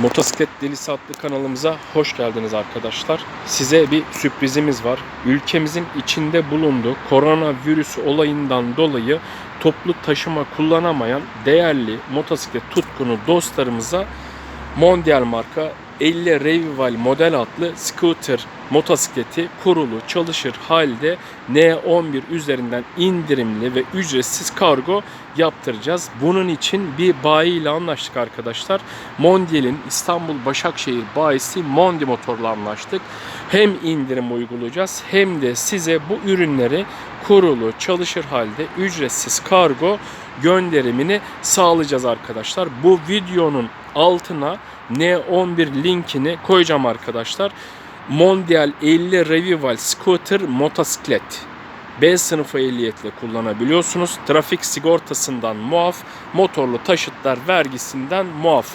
Motosiklet Delisi adlı kanalımıza hoş geldiniz arkadaşlar. Size bir sürprizimiz var. Ülkemizin içinde bulunduğu koronavirüs olayından dolayı toplu taşıma kullanamayan değerli motosiklet tutkunu dostlarımıza Mondial marka 50 Revival model adlı scooter motosikleti kurulu çalışır halde N11 üzerinden indirimli ve ücretsiz kargo yaptıracağız. Bunun için bir bayi ile anlaştık arkadaşlar. Mondial'in İstanbul Başakşehir bayisi Mondi Motor'la anlaştık. Hem indirim uygulayacağız hem de size bu ürünleri kurulu çalışır halde ücretsiz kargo gönderimini sağlayacağız arkadaşlar. Bu videonun altına N11 linkini koyacağım arkadaşlar. Mondial 50 Revival Scooter motosiklet. B sınıfı ehliyetle kullanabiliyorsunuz. Trafik sigortasından muaf, motorlu taşıtlar vergisinden muaf.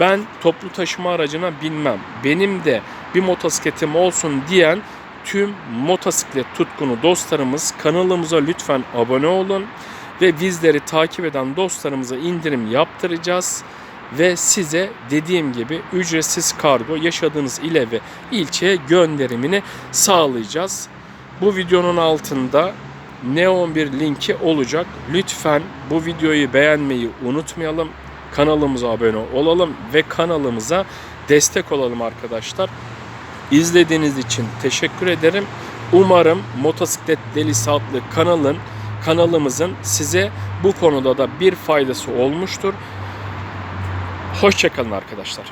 Ben toplu taşıma aracına binmem. Benim de bir motosikletim olsun diyen tüm motosiklet tutkunu dostlarımız kanalımıza lütfen abone olun ve bizleri takip eden dostlarımıza indirim yaptıracağız ve size dediğim gibi ücretsiz kargo yaşadığınız ile ve ilçeye gönderimini sağlayacağız. Bu videonun altında N11 linki olacak. Lütfen bu videoyu beğenmeyi unutmayalım. Kanalımıza abone olalım ve kanalımıza destek olalım arkadaşlar. İzlediğiniz için teşekkür ederim. Umarım Motosiklet Delisi adlı kanalın kanalımızın size bu konuda da bir faydası olmuştur. Hoşçakalın arkadaşlar.